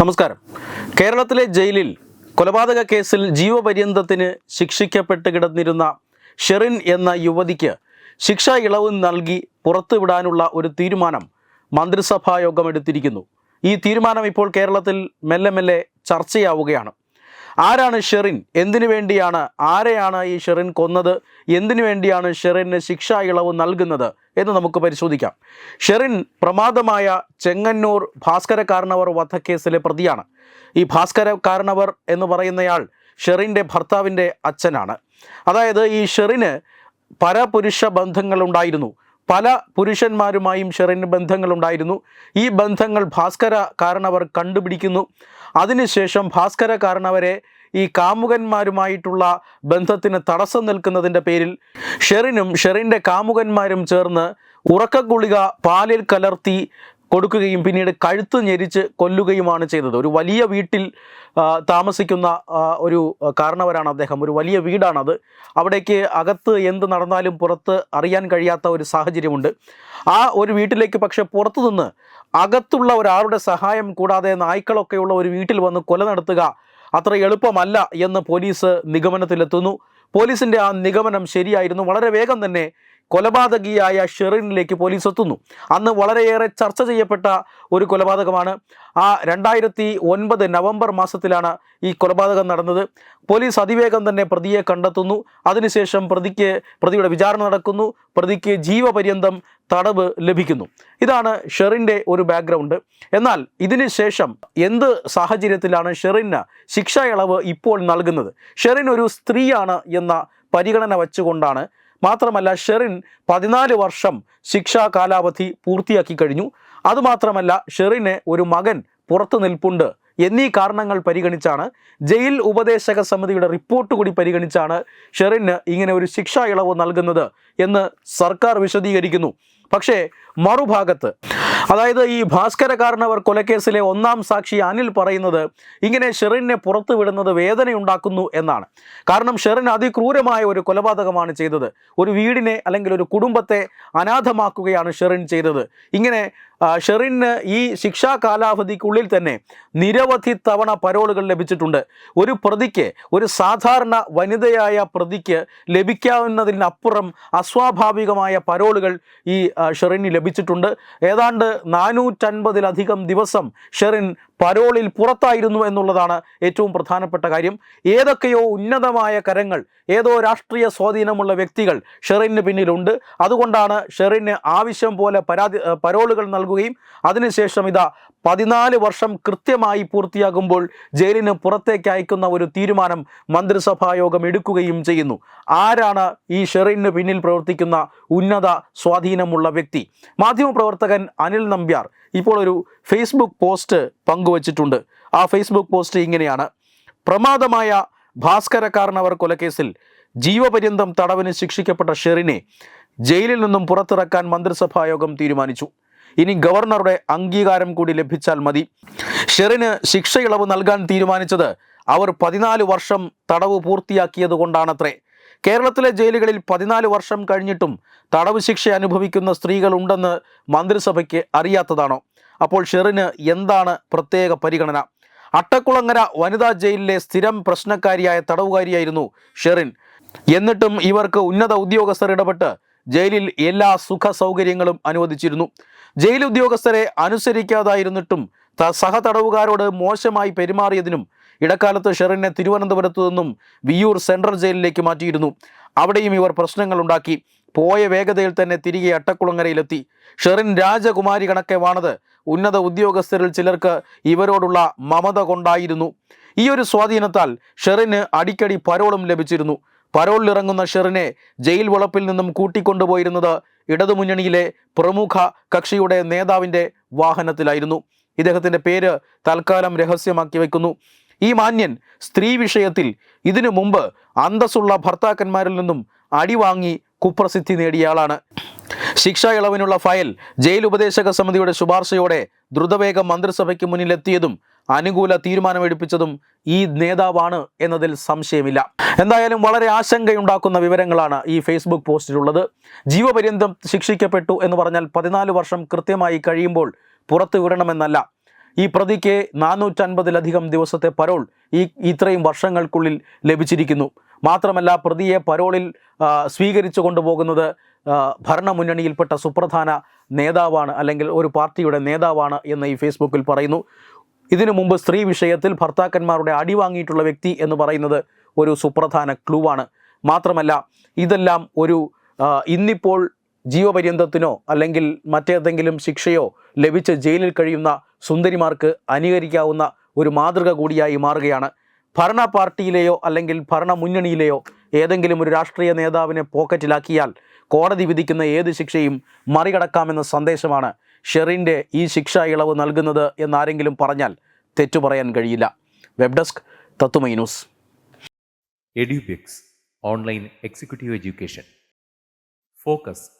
നമസ്കാരം. കേരളത്തിലെ ജയിലിൽ കൊലപാതക കേസിൽ ജീവപര്യന്തത്തിന് ശിക്ഷിക്കപ്പെട്ട് കിടന്നിരുന്ന ഷെറിൻ എന്ന യുവതിക്ക് ശിക്ഷ ഇളവ് നൽകി പുറത്തുവിടാനുള്ള ഒരു തീരുമാനം മന്ത്രിസഭാ യോഗം എടുത്തിരിക്കുന്നു. ഈ തീരുമാനം ഇപ്പോൾ കേരളത്തിൽ മെല്ലെ മെല്ലെ ചർച്ചയാവുകയാണ്. ആരാണ് ഷെറിൻ? എന്തിനു വേണ്ടിയാണ് ആരെയാണ് ഈ ഷെറിൻ കൊന്നത്? എന്തിനു വേണ്ടിയാണ് ഷെറിന് ശിക്ഷാ ഇളവ് നൽകുന്നത് എന്ന് നമുക്ക് പരിശോധിക്കാം. ഷെറിൻ പ്രമാദമായ ചെങ്ങന്നൂർ ഭാസ്കര കാരണവർ വധക്കേസിലെ പ്രതിയാണ്. ഈ ഭാസ്കര കാരണവർ എന്ന് പറയുന്നയാൾ ഷെറിന്റെ ഭർത്താവിന്റെ അച്ഛനാണ്. അതായത് ഈ ഷെറിന് പരപുരുഷ ബന്ധങ്ങളുണ്ടായിരുന്നു. പല പുരുഷന്മാരുമായും ഷെറിന് ബന്ധങ്ങളുണ്ടായിരുന്നു. ഈ ബന്ധങ്ങൾ ഭാസ്കര കാരണവർ കണ്ടുപിടിക്കുന്നു. അതിനുശേഷം ഭാസ്കര കാരണവരെ ഈ കാമുകന്മാരുമായിട്ടുള്ള ബന്ധത്തിന് തടസ്സം നിൽക്കുന്നതിന്റെ പേരിൽ ഷെറിനും ഷെറിന്റെ കാമുകന്മാരും ചേർന്ന് ഉറക്കഗുളിക പാലിൽ കലർത്തി കൊടുക്കുകയും പിന്നീട് കഴുത്ത് ഞെരിച്ച് കൊല്ലുകയുമാണ് ചെയ്തത്. ഒരു വലിയ വീട്ടിൽ താമസിക്കുന്ന ഒരു കാരണവരാണ് അദ്ദേഹം. ഒരു വലിയ വീടാണത്. അവിടേക്ക് അകത്ത് എന്ത് നടന്നാലും പുറത്ത് അറിയാൻ കഴിയാത്ത ഒരു സാഹചര്യമുണ്ട്. ആ ഒരു വീട്ടിലേക്ക് പക്ഷെ പുറത്തു നിന്ന് അകത്തുള്ള ഒരാളുടെ സഹായം കൂടാതെ നായ്ക്കളൊക്കെയുള്ള ഒരു വീട്ടിൽ വന്ന് കൊല നടത്തുക അത്ര എളുപ്പമല്ല എന്ന് പോലീസ് നിഗമനത്തിലെത്തുന്നു. പോലീസിന്റെ ആ നിഗമനം ശരിയായിരുന്നു. വളരെ വേഗം തന്നെ കൊലപാതകിയായ ഷെറിനിലേക്ക് പോലീസ് എത്തുന്നു. അന്ന് വളരെയേറെ ചർച്ച ചെയ്യപ്പെട്ട ഒരു കൊലപാതകമാണ്. ആ രണ്ടായിരത്തി ഒൻപത് നവംബർ മാസത്തിലാണ് ഈ കൊലപാതകം നടന്നത്. പോലീസ് അതിവേഗം തന്നെ പ്രതിയെ കണ്ടെത്തുന്നു. അതിനുശേഷം പ്രതിക്ക് പ്രതിയുടെ വിചാരണ നടക്കുന്നു. പ്രതിക്ക് ജീവപര്യന്തം തടവ് ലഭിക്കുന്നു. ഇതാണ് ഷെറിന്റെ ഒരു ബാക്ക്ഗ്രൗണ്ട് എന്നാൽ ഇതിന് ശേഷം എന്ത് സാഹചര്യത്തിലാണ് ഷെറിന് ശിക്ഷ ഇളവ് ഇപ്പോൾ നൽകുന്നത്? ഷെറിൻ ഒരു സ്ത്രീയാണ് എന്ന പരിഗണന വച്ചുകൊണ്ടാണ് മാത്രമല്ല ഷെറിൻ പതിനാല് വർഷം ശിക്ഷാ കാലാവധി പൂർത്തിയാക്കി കഴിഞ്ഞു. അതുമാത്രമല്ല ഷെറിന് ഒരു മകൻ പുറത്തു നിൽപ്പുണ്ട്. എന്നീ കാരണങ്ങൾ പരിഗണിച്ചാണ് ജയിൽ ഉപദേശക സമിതിയുടെ റിപ്പോർട്ട് കൂടി പരിഗണിച്ചാണ് ഷെറിന് ഇങ്ങനെ ഒരു ശിക്ഷാ ഇളവ് നൽകുന്നത് എന്ന് സർക്കാർ വിശദീകരിക്കുന്നു. പക്ഷേ മറുഭാഗത്ത് അതായത് ഈ ഭാസ്കര കാരണവർ കൊലക്കേസിലെ ഒന്നാം സാക്ഷി അനിൽ പറയുന്നത് ഇങ്ങനെ ഷെറിനെ പുറത്തു വിടുന്നത് വേദനയുണ്ടാക്കുന്നു എന്നാണ്. കാരണം ഷെറിൻ അതിക്രൂരമായ ഒരു കൊലപാതകമാണ് ചെയ്തത്. ഒരു വീടിനെ അല്ലെങ്കിൽ ഒരു കുടുംബത്തെ അനാഥമാക്കുകയാണ് ഷെറിൻ ചെയ്തത്. ഇങ്ങനെ ഷെറിന് ഈ ശിക്ഷാ കാലാവധിക്കുള്ളിൽ തന്നെ നിരവധി തവണ പരോളുകൾ ലഭിച്ചിട്ടുണ്ട്. ഒരു പ്രതിക്ക് ഒരു സാധാരണ വനിതയായ പ്രതിക്ക് ലഭിക്കാവുന്നതിനപ്പുറം അസ്വാഭാവികമായ പരോളുകൾ ഈ ഷെറിന് ലഭിച്ചിട്ടുണ്ട്. ഏതാണ്ട് നാനൂറ്റൻപതിലധികം ദിവസം ഷെറിൻ പരോളിൽ പുറത്തായിരുന്നു എന്നുള്ളതാണ് ഏറ്റവും പ്രധാനപ്പെട്ട കാര്യം. ഏതൊക്കെയോ ഉന്നതമായ കരങ്ങൾ ഏതോ രാഷ്ട്രീയ സ്വാധീനമുള്ള വ്യക്തികൾ ഷെറിന് പിന്നിലുണ്ട്. അതുകൊണ്ടാണ് ഷെറിന് ആവശ്യം പോലെ പരാതി പരോളുകൾ നൽകുകയും അതിനുശേഷം ഇതാ പതിനാല് വർഷം കൃത്യമായി പൂർത്തിയാകുമ്പോൾ ജയിലിന് പുറത്തേക്ക് അയക്കുന്ന ഒരു തീരുമാനം മന്ത്രിസഭായോഗം എടുക്കുകയും ചെയ്യുന്നു. ആരാണ് ഈ ഷെറിന് പിന്നിൽ പ്രവർത്തിക്കുന്ന ഉന്നത സ്വാധീനമുള്ള വ്യക്തി? മാധ്യമപ്രവർത്തകൻ അനിൽ നമ്പ്യാർ. ഇപ്പോൾ ഒരു ഫേസ്ബുക്ക് പോസ്റ്റ് പങ്കുവച്ചിട്ടുണ്ട്. ആ ഫേസ്ബുക്ക് പോസ്റ്റ് ഇങ്ങനെയാണ്. പ്രമാദമായ ഭാസ്കര കാരണവർ കൊലക്കേസിൽ ജീവപര്യന്തം തടവിന് ശിക്ഷിക്കപ്പെട്ട ഷെറിനെ ജയിലിൽ നിന്നും പുറത്തിറക്കാൻ മന്ത്രിസഭാ യോഗം തീരുമാനിച്ചു. ഇനി ഗവർണറുടെ അംഗീകാരം കൂടി ലഭിച്ചാൽ മതി. ഷെറിന് ശിക്ഷയിളവ് നൽകാൻ തീരുമാനിച്ചത് അവർ പതിനാല് വർഷം തടവ് പൂർത്തിയാക്കിയത് കൊണ്ടാണത്രേ കേരളത്തിലെ ജയിലുകളിൽ പതിനാല് വർഷം കഴിഞ്ഞിട്ടും തടവ് ശിക്ഷ അനുഭവിക്കുന്ന സ്ത്രീകളുണ്ടെന്ന് മന്ത്രിസഭയ്ക്ക് അറിയാത്തതാണോ? അപ്പോൾ ഷെറിന് എന്താണ് പ്രത്യേക പരിഗണന? അട്ടക്കുളങ്ങര വനിതാ ജയിലിലെ സ്ഥിരം പ്രശ്നക്കാരിയായ തടവുകാരിയായിരുന്നു ഷെറിൻ. എന്നിട്ടും ഇവർക്ക് ഉന്നത ഉദ്യോഗസ്ഥർ ഇടപെട്ട് ജയിലിൽ എല്ലാ സുഖ സൗകര്യങ്ങളും അനുവദിച്ചിരുന്നു. ജയിൽ ഉദ്യോഗസ്ഥരെ അനുസരിക്കാതായിരുന്നിട്ടും സഹതടവുകാരോട് മോശമായി പെരുമാറിയതിനും ഇടക്കാലത്ത് ഷെറിനെ തിരുവനന്തപുരത്തു നിന്നും വിയൂർ സെൻട്രൽ ജയിലിലേക്ക് മാറ്റിയിരുന്നു. അവിടെയും ഇവർ പ്രശ്നങ്ങളുണ്ടാക്കി. പോയ വേഗതയിൽ തന്നെ തിരികെ അട്ടക്കുളങ്ങരയിലെത്തി. ഷെറിൻ രാജകുമാരി കണക്കെ വാണത് ഉന്നത ഉദ്യോഗസ്ഥരിൽ ചിലർക്ക് ഇവരോടുള്ള മമത കൊണ്ടായിരുന്നു. ഈ ഒരു സ്വാധീനത്താൽ ഷെറിന് അടിക്കടി പരോളും ലഭിച്ചിരുന്നു. പരോളിലിറങ്ങുന്ന ഷെറിനെ ജയിൽ വളപ്പിൽ നിന്നും കൂട്ടിക്കൊണ്ടുപോയിരുന്നത് ഇടതുമുന്നണിയിലെ പ്രമുഖ കക്ഷിയുടെ നേതാവിന്റെ വാഹനത്തിലായിരുന്നു. ഇദ്ദേഹത്തിന്റെ പേര് തൽക്കാലം രഹസ്യമാക്കി വയ്ക്കുന്നു ഈ മാന്യൻ സ്ത്രീ വിഷയത്തിൽ ഇതിനു മുമ്പ് അന്തസ്സുള്ള ഭർത്താക്കന്മാരിൽ നിന്നും അടിവാങ്ങി കുപ്രസിദ്ധി നേടിയയാളാണ് ശിക്ഷാ ഇളവിനുള്ള ഫയൽ ജയിൽ ഉപദേശക സമിതിയുടെ ശുപാർശയോടെ ദ്രുതവേഗം മന്ത്രിസഭയ്ക്ക് മുന്നിലെത്തിയതും അനുകൂല തീരുമാനമെടുപ്പിച്ചതും ഈ നേതാവാണ് എന്നതിൽ സംശയമില്ല. എന്തായാലും വളരെ ആശങ്കയുണ്ടാക്കുന്ന വിവരങ്ങളാണ് ഈ ഫേസ്ബുക്ക് പോസ്റ്റിലുള്ളത്. ജീവപര്യന്തം ശിക്ഷിക്കപ്പെട്ടു എന്ന് പറഞ്ഞാൽ പതിനാല് വർഷം കൃത്യമായി കഴിയുമ്പോൾ പുറത്തു വിടണമെന്നല്ല ഈ പ്രതിക്ക് നാനൂറ്റൻപതിലധികം ദിവസത്തെ പരോൾ ഈ ഇത്രയും വർഷങ്ങൾക്കുള്ളിൽ ലഭിച്ചിരിക്കുന്നു. മാത്രമല്ല പ്രതിയെ പരോളിൽ സ്വീകരിച്ചു കൊണ്ടുപോകുന്നത് ഭരണമുന്നണിയിൽപ്പെട്ട സുപ്രധാന നേതാവാണ് അല്ലെങ്കിൽ ഒരു പാർട്ടിയുടെ നേതാവാണ് എന്ന് ഈ ഫേസ്ബുക്കിൽ പറയുന്നു. ഇതിനു മുമ്പ് സ്ത്രീ വിഷയത്തിൽ ഭർത്താക്കന്മാരുടെ അടി വാങ്ങിയിട്ടുള്ള വ്യക്തി എന്ന് പറയുന്നത് ഒരു സുപ്രധാന ക്ലൂവാണ് മാത്രമല്ല ഇതെല്ലാം ഒരു ഇന്നിപ്പോൾ ജീവപര്യന്തത്തിനോ അല്ലെങ്കിൽ മറ്റേതെങ്കിലും ശിക്ഷയോ ലഭിച്ച് ജയിലിൽ കഴിയുന്ന സുന്ദരിമാർക്ക് അനുകരിക്കാവുന്ന ഒരു മാതൃക കൂടിയായി മാറുകയാണ്. ഭരണ പാർട്ടിയിലെയോ അല്ലെങ്കിൽ ഭരണ മുന്നണിയിലെയോ ഏതെങ്കിലും ഒരു രാഷ്ട്രീയ നേതാവിനെ പോക്കറ്റിലാക്കിയാൽ കോടതി വിധിക്കുന്ന ഏത് ശിക്ഷയും മറികടക്കാമെന്ന സന്ദേശമാണ് ഷെറിന്റെ ഈ ശിക്ഷ ഇളവ് നൽകുന്നത് എന്നാരെങ്കിലും പറഞ്ഞാൽ തെറ്റു പറയാൻ കഴിയില്ല. വെബ് ഡെസ്ക് തത്തുമൈ news. Edubix online executive education. Focus